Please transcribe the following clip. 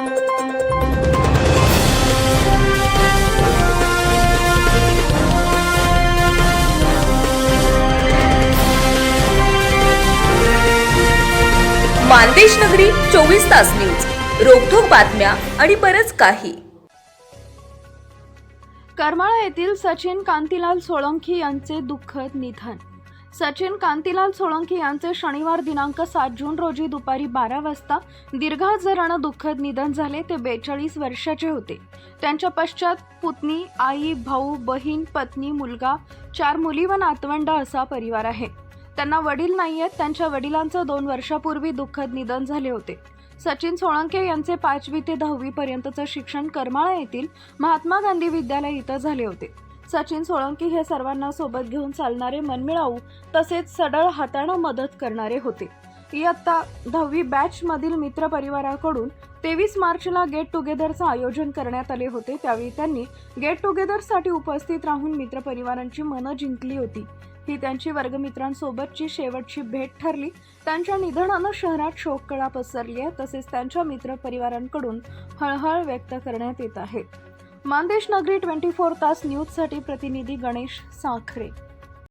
मानदेश नगरी चोवीस तास न्यूज. रोखोक बातम्या आणि बरच काही. करमाळा येथील सचिन कांतीलाल सोळंकी यांचे दुःखद निधन. सचिन कांतीलाल सोळंकी यांचे शनिवार दिनांक सात जून रोजी दुपारी बारा वाजता दीर्घाजरानं दुःखद निधन झाले. ते बेचाळीस वर्षाचे होते. त्यांच्या पश्चात पुतणी आई भाऊ बहीण पत्नी मुलगा चार मुली व नातवंड असा परिवार आहे. त्यांना वडील नाही आहेत त्यांच्या वडिलांचं दोन वर्षापूर्वी दुःखद निधन झाले होते. सचिन सोळंके यांचे पाचवी ते दहावी पर्यंतचं शिक्षण करमाळा येथील महात्मा गांधी विद्यालय इथं झाले होते. सचिन सोळंकी हे सर्वांना सोबत घेऊन चालणारे मनमिळाऊ तसेच सडळ हाताळा मदत करणारे होते. इयत्ता दहावी बॅच मधील मित्र परिवाराकडून तेवीस मार्चला गेट टुगेदरचं आयोजन करण्यात आले होते. त्यावेळी त्यांनी गेट टुगेदरसाठी उपस्थित राहून मित्रपरिवारांची मनं जिंकली होती. ही त्यांची वर्गमित्रांसोबतची शेवटची भेट ठरली. त्यांच्या निधनानं शहरात शोककळा पसरली आहे. तसेच त्यांच्या मित्रपरिवारांकडून हळहळ व्यक्त करण्यात येत आहे. मानदेश नगरी ट्वेंटी फोर तास न्यूजसाठी प्रतिनिधी गणेश साखरे.